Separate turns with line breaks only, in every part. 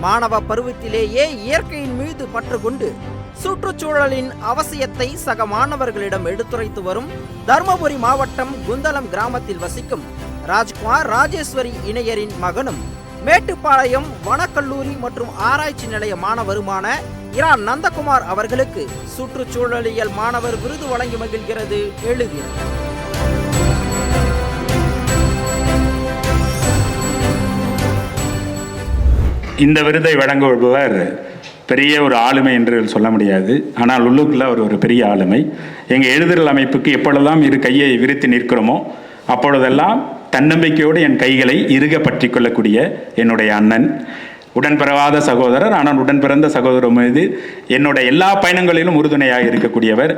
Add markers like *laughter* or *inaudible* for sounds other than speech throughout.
மாணவ பருவத்திலேயே இயற்கையின் மீது பற்று கொண்டு சுற்றுச்சூழலின் அவசியத்தை சக மாணவர்களிடம் எடுத்துரைத்து வரும் தருமபுரி மாவட்டம் குந்தலம் கிராமத்தில் வசிக்கும் ராஜ்குமார் ராஜேஸ்வரி இணையரின் மகனும் மேட்டுப்பாளையம் வனக்கல்லூரி மற்றும் ஆராய்ச்சி நிலைய மாணவருமான இரா நந்தகுமார் அவர்களுக்கு சுற்றுச்சூழலியல் மாணவர் விருது வழங்கி மகிழ்கிறது. எழுதினார்
இந்த விருதை வழங்குபவர் பெரிய ஒரு ஆளுமை என்று சொல்ல முடியாது. ஆனால் உள்ளுக்குள்ள அவர் ஒரு பெரிய ஆளுமை. எங்கள் எழுதுதல் அமைப்புக்கு எப்பொழுதெல்லாம் இரு கையை விரித்து நிற்கிறோமோ அப்பொழுதெல்லாம் தன்னம்பிக்கையோடு என் கைகளை இறுக பற்றி கொள்ளக்கூடிய என்னுடைய அண்ணன் உடன் பிறவாத சகோதரர் ஆனால் உடன் பிறந்த சகோதரர் மீது என்னோட எல்லா பயணங்களிலும் உறுதுணையாக இருக்கக்கூடியவர்.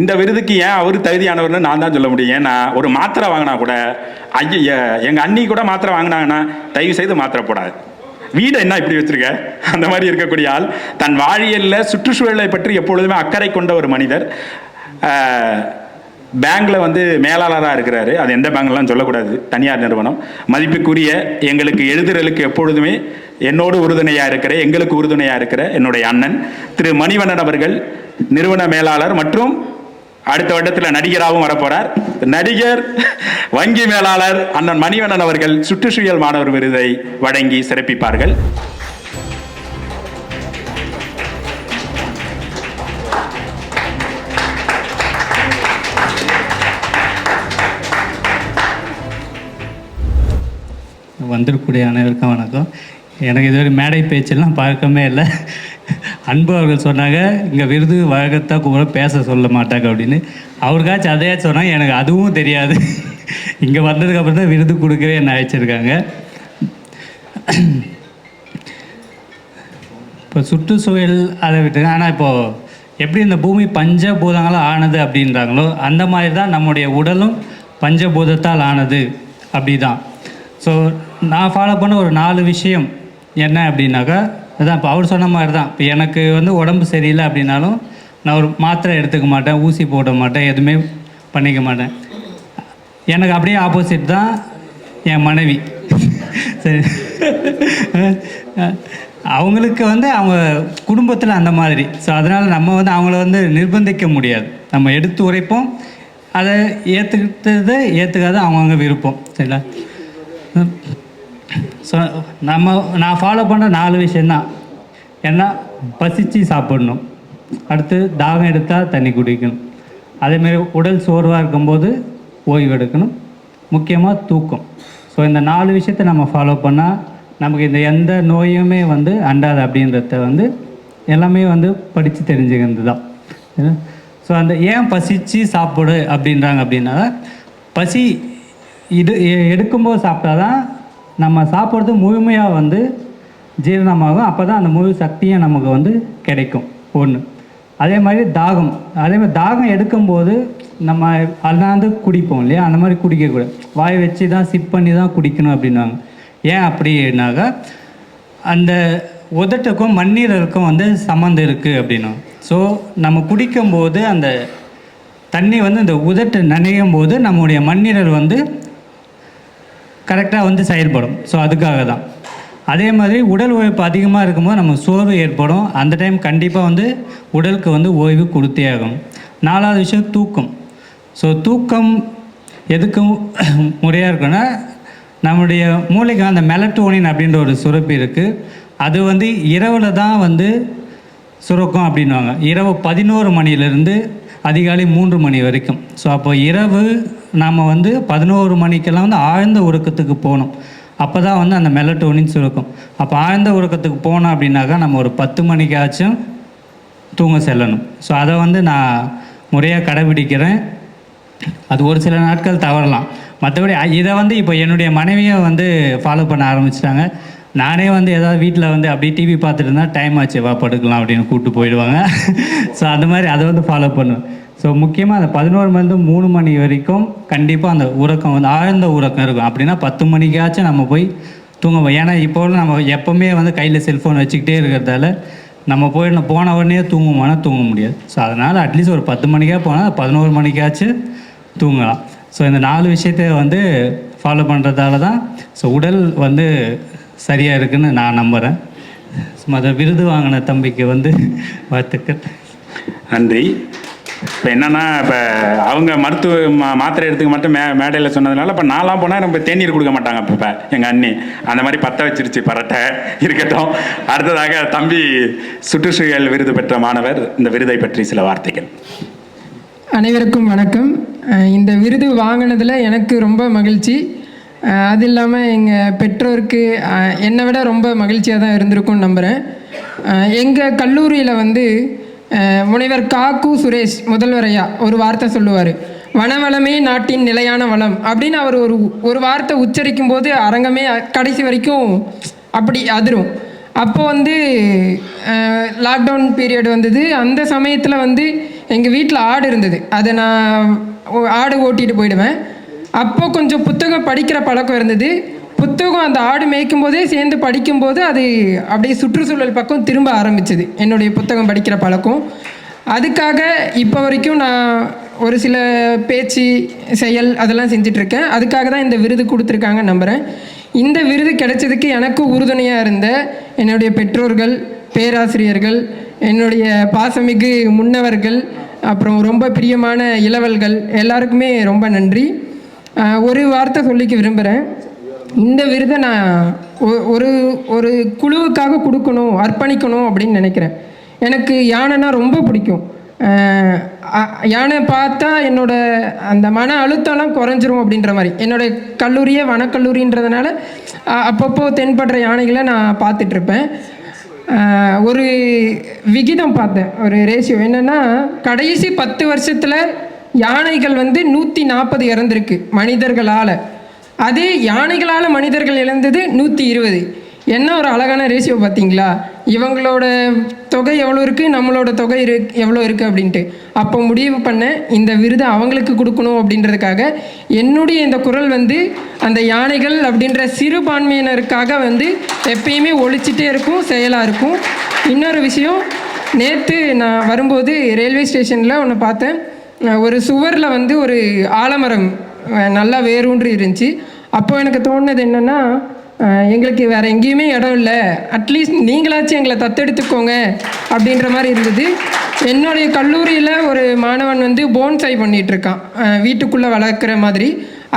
இந்த விருதுக்கு ஏன் அவர் தகுதியானவர்னு நான் தான் சொல்ல முடியும். ஏன்னா ஒரு மாத்திரை வாங்கினா கூட ஐய எங்கள் அண்ணி கூட மாத்திரை வாங்கினாங்கன்னா தயவு செய்து மாத்திரை போடாது. வீடு என்ன இப்படி வச்சிருக்க? அந்த மாதிரி இருக்கக்கூடிய ஆள். தன் வாழியல்ல சுற்றுச்சூழலை பற்றி எப்பொழுதுமே அக்கறை கொண்ட ஒரு மனிதர். ஆஹ், பேங்க்ல வந்து மேலாளராக இருக்கிறாரு. அது எந்த பேங்க்லாம் சொல்லக்கூடாது. தனியார் நிறுவனம். மதிப்புக்குரிய எங்களுக்கு எழுதுறலுக்கு எப்பொழுதுமே என்னோடு உறுதுணையாக இருக்கிற எங்களுக்கு உறுதுணையாக இருக்கிற என்னுடைய அண்ணன் திரு மணிவண்ணன் அவர்கள் நிறுவன மேலாளர் மற்றும் அடுத்த வருடத்தில் நடிகராகவும் வரப்போறார். நடிகர் வங்கி மேலாளர் அண்ணன் மணிவண்ணன் அவர்கள் சுற்றுச்சூழல் மாணவர் விருதை வழங்கி சிறப்பிப்பார்கள்.
வந்திருக்கக்கூடிய அனைவருக்கும் வணக்கம். எனக்கு இதுவரை மேடை பேச்செல்லாம் பார்க்கவே இல்லை. அன்பு அவர்கள் சொன்னாங்க இங்கே விருது வழக்கத்தான் கூட பேச சொல்ல மாட்டாங்க அப்படின்னு. அவருக்காச்சும் அதையாச்சும் சொன்னாங்க எனக்கு அதுவும் தெரியாது. இங்கே வந்ததுக்கப்புறம் தான் விருது கொடுக்கவே என்ன அழைச்சிருக்காங்க. இப்போ சுற்றுச்சூழல் அதை விட்டுங்க ஆனால் இப்போது எப்படி இந்த பூமி பஞ்சபூதங்களால் ஆனது அப்படின்றாங்களோ அந்த மாதிரி தான் நம்முடைய உடலும் பஞ்சபூதத்தால் ஆனது அப்படி தான் ஸோ நான் ஃபாலோ பண்ண ஒரு நாலு விஷயம் என்ன அப்படின்னாக்கா அதான் இப்போ அவர் சொன்ன மாதிரி தான் இப்போ எனக்கு வந்து உடம்பு சரியில்லை அப்படின்னாலும் நான் ஒரு மாத்திரை எடுத்துக்க மாட்டேன் ஊசி போட மாட்டேன் எதுவுமே பண்ணிக்க மாட்டேன். எனக்கு அப்படியே ஆப்போசிட் தான் என் மனைவி. சரி. அவங்களுக்கு வந்து அவங்க குடும்பத்தில் அந்த மாதிரி. ஸோ அதனால் நம்ம வந்து அவங்கள வந்து நிர்பந்திக்க முடியாது. நம்ம எடுத்து உரைப்போம் அதை ஏற்றுக்கிட்டதை ஏற்றுக்காத அவங்கவுங்க விருப்பம். சரிங்களா? ஸோ நம்ம நான் ஃபாலோ பண்ணுற நாலு விஷயந்தான் ஏன்னா பசிச்சு சாப்பிடணும். அடுத்து தாகம் எடுத்தால் தண்ணி குடிக்கணும். அதேமாரி உடல் சோர்வாக இருக்கும்போது ஓய்வு எடுக்கணும். முக்கியமாக தூக்கம். ஸோ இந்த நாலு விஷயத்தை நம்ம ஃபாலோ பண்ணால் நமக்கு இந்த எந்த நோயுமே வந்து அண்டாது அப்படின்றத வந்து எல்லாமே வந்து படித்து தெரிஞ்சுக்கிறது தான் ஸோ அந்த ஏன் பசிச்சு சாப்பிடு அப்படின்றாங்க அப்படின்னா பசி இது எடுக்கும்போது சாப்பிட்டா தான் நம்ம சாப்பிட்றது முழுமையாக வந்து ஜீரணமாகும். அப்போ தான் அந்த முழு சக்தியும் நமக்கு வந்து கிடைக்கும். ஒன்று அதே மாதிரி தாகம். அதே மாதிரி தாகம் எடுக்கும்போது நம்ம அண்ணாந்து குடிப்போம் இல்லையா? அந்த மாதிரி குடிக்கக்கூடாது வாய் வச்சு தான் சிப் பண்ணி தான் குடிக்கணும் அப்படின்னாங்க ஏன் அப்படின்னாக்கா அந்த உதட்டுக்கும் மண்ணீரலுக்கும் வந்து சம்மந்தம் இருக்குது அப்படின்னா ஸோ நம்ம குடிக்கும்போது அந்த தண்ணி வந்து இந்த உதட்டு நனையும் போது நம்முடைய மண்ணீரல் வந்து கரெக்டாக வந்து செயல்படும். ஸோ அதுக்காக தான் அதே மாதிரி உடல் உழைப்பு அதிகமாக இருக்கும்போது நம்ம சோர்வு ஏற்படும். அந்த டைம் கண்டிப்பாக வந்து உடலுக்கு வந்து ஓய்வு கொடுத்தே ஆகும். நாலாவது விஷயம் தூக்கம். ஸோ தூக்கம் எதுக்கும் *coughs* முறையாக இருக்குன்னா நம்முடைய மூளைக்கு அந்த மெலட்டோனின் அப்படின்ற ஒரு சுரப்பி இருக்குது அது வந்து இரவில் தான் வந்து சுரக்கும் அப்படின்வாங்க இரவு பதினோரு மணிலேருந்து அதிகாலை மூன்று மணி வரைக்கும். ஸோ அப்போ இரவு நாம் வந்து பதினோரு மணிக்கெல்லாம் வந்து ஆழ்ந்த உறக்கத்துக்கு போகணும். அப்போ தான் வந்து அந்த மெலட்டோனின் சுருக்கும். அப்போ ஆழ்ந்த உறக்கத்துக்கு போனோம் அப்படின்னாக்கா நம்ம ஒரு பத்து மணிக்காச்சும் தூங்க செல்லணும். ஸோ அதை வந்து நான் முறையாக கடைபிடிக்கிறேன். அது ஒரு சில நாட்கள் தவறலாம். மற்றபடி இதை வந்து இப்போ என்னுடைய மனைவியை வந்து ஃபாலோ பண்ண ஆரம்பிச்சிட்டாங்க. நானே வந்து ஏதாவது வீட்டில் வந்து அப்படியே டிவி பார்த்துட்டு இருந்தால் டைம் ஆச்சு வா படுக்கலாம் அப்படின்னு கூப்பிட்டு போயிடுவாங்க. *laughs* ஸோ அந்த மாதிரி அதை வந்து ஃபாலோ பண்ணுவேன். ஸோ முக்கியமாக அந்த பதினோரு மணிலேருந்து மூணு மணி வரைக்கும் கண்டிப்பாக அந்த உறக்கம் வந்து ஆழ்ந்த உறக்கம் இருக்கும். அப்படின்னா பத்து மணிக்காச்சும் நம்ம போய் தூங்குவோம் ஏன்னா இப்போ நம்ம எப்போவுமே வந்து கையில் செல்ஃபோன் வச்சுக்கிட்டே இருக்கிறதால நம்ம போய் போன உடனே தூங்குவோம்னா தூங்க முடியாது. ஸோ அதனால் அட்லீஸ்ட் ஒரு பத்து மணிக்கா போனால் பதினோரு மணிக்காச்சும் தூங்கலாம். ஸோ இந்த நாலு விஷயத்தை வந்து ஃபாலோ பண்ணுறதால தான் ஸோ உடல் வந்து சரியாக இருக்குன்னு நான் நம்புகிறேன் ஸோ அதை விருது வாங்கின தம்பிக்கு வந்து வாழ்த்துக்கள்.
நன்றி. இப்போ என்னன்னா இப்போ அவங்க மருத்துவ மா மாத்திரை எடுத்துக்க மட்டும் மே மேடையில் சொன்னதுனால இப்போ நான்லாம் போனால் நம்ம தேநீர் கொடுக்க மாட்டாங்க இப்போ இப்போ எங்கள் அண்ணி. அந்த மாதிரி பற்ற வச்சிருச்சு பரட்டை இருக்கட்டும். அடுத்ததாக தம்பி சுற்றுச்சூழல் விருது பெற்ற மாணவர் இந்த விருதை பற்றி சில வார்த்தைகள்.
அனைவருக்கும் வணக்கம். இந்த விருது வாங்கினதில் எனக்கு ரொம்ப மகிழ்ச்சி. அது இல்லாமல் எங்கள் பெற்றோருக்கு என்னை விட ரொம்ப மகிழ்ச்சியாக தான் இருந்திருக்கும்னு நம்புகிறேன் எங்கள் கல்லூரியில் வந்து முனைவர் காக்கு சுரேஷ் முதல்வரையா ஒரு வார்த்தை சொல்லுவார். வனவளமே நாட்டின் நிலையான வளம் அப்படின்னு அவர் ஒரு ஒரு வார்த்தை உச்சரிக்கும் போது அரங்கமே கடைசி வரைக்கும் அப்படி அதிரும். அப்போ வந்து லாக்டவுன் பீரியட் வந்தது. அந்த சமயத்தில் வந்து எங்கள் வீட்டில் ஆடு இருந்தது. அதை நான் ஓ- ஆடு ஓட்டிகிட்டு போயிடுவேன். அப்போது கொஞ்சம் புத்தகம் படிக்கிற பழக்கம் இருந்தது. புத்தகம் அந்த ஆடு மேய்க்கும் போதே சேர்ந்து படிக்கும்போது அது அப்படியே சுற்றுச்சூழல் பக்கம் திரும்ப ஆரம்பிச்சது. என்னுடைய புத்தகம் படிக்கிற பழக்கம். அதுக்காக இப்போ வரைக்கும் நான் ஒரு சில பேச்சு செயல் அதெல்லாம் செஞ்சிட்ருக்கேன். அதுக்காக தான் இந்த விருது கொடுத்துருக்காங்க நம்புகிறேன் இந்த விருது கிடைச்சதுக்கு எனக்கு உறுதுணையாக இருந்த என்னுடைய பெற்றோர்கள் பேராசிரியர்கள் என்னுடைய பாசமிகு முன்னவர்கள் அப்புறம் ரொம்ப பிரியமான இளவல்கள் எல்லாருக்குமே ரொம்ப நன்றி. ஒரு வார்த்தை சொல்லிக்க விரும்புகிறேன் இந்த விருதை நான் ஒ- ஒரு ஒரு குழுவுக்காக கொடுக்கணும் அர்ப்பணிக்கணும் அப்படின்னு நினைக்கிறேன். எனக்கு யானைனா ரொம்ப பிடிக்கும். யானை பார்த்தா என்னோட அந்த மன அழுத்தம்லாம் குறைஞ்சிரும் அப்படின்ற மாதிரி. என்னோட கல்லூரியே வனக்கல்லூரின்றதுனால அப்பப்போ தென்படுற யானைகளை நான் பார்த்துட்ருப்பேன். ஒரு விகிதம் பார்த்தேன் ஒரு ரேஷியோ என்னென்னா கடைசி பத்து வருஷத்தில் யானைகள் வந்து நூற்றி நாற்பது இறந்துருக்கு மனிதர்களால். அதே யானைகளால் மனிதர்கள் இழந்தது நூற்றி இருபது. என்ன ஒரு அழகான ரேஷியோ பார்த்தீங்களா? இவங்களோட தொகை எவ்வளோ இருக்குது நம்மளோட தொகை இரு எவ்வளோ இருக்குது அப்படின்ட்டு. அப்போ முடிவு பண்ணேன் இந்த விருதை அவங்களுக்கு கொடுக்கணும் அப்படின்றதுக்காக என்னுடைய இந்த குரல் வந்து அந்த யானைகள் அப்படின்ற சிறுபான்மையினருக்காக வந்து எப்பயுமே ஒழிச்சிட்டே இருக்கும் செயலாக இருக்கும். இன்னொரு விஷயம் நேற்று நான் வரும்போது ரயில்வே ஸ்டேஷனில் ஒன்று பார்த்தேன். ஒரு சுவரில் வந்து ஒரு ஆலமரம் நல்லா வேரூன்றி இருந்துச்சு. அப்போ எனக்கு தோணுனது என்னென்னா எங்களுக்கு வேறு எங்கேயுமே இடம் இல்லை. அட்லீஸ்ட் நீங்களாச்சும் எங்களை தத்தெடுத்துக்கோங்க அப்படின்ற மாதிரி இருந்தது. என்னுடைய கல்லூரியில் ஒரு மாணவன் வந்து போன்சை பண்ணிகிட்ருக்கான் வீட்டுக்குள்ளே வளர்க்குற மாதிரி.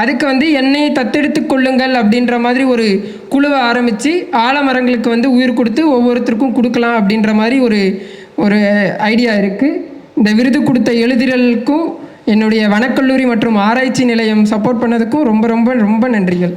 அதுக்கு வந்து என்னை தத்தெடுத்து கொள்ளுங்கள் அப்படின்ற மாதிரி ஒரு குழுவை ஆரம்பித்து ஆலமரங்களுக்கு வந்து உயிர் கொடுத்து ஒவ்வொருத்தருக்கும் கொடுக்கலாம் அப்படின்ற மாதிரி ஒரு ஒரு ஐடியா இருக்குது இந்த விருது கொடுத்த எழுதிரலுக்கும் என்னுடைய வனக்கல்லூரி மற்றும் ஆராய்ச்சி நிலையம் சப்போர்ட் பண்ணதுக்கும் ரொம்ப ரொம்ப ரொம்ப நன்றிகள்.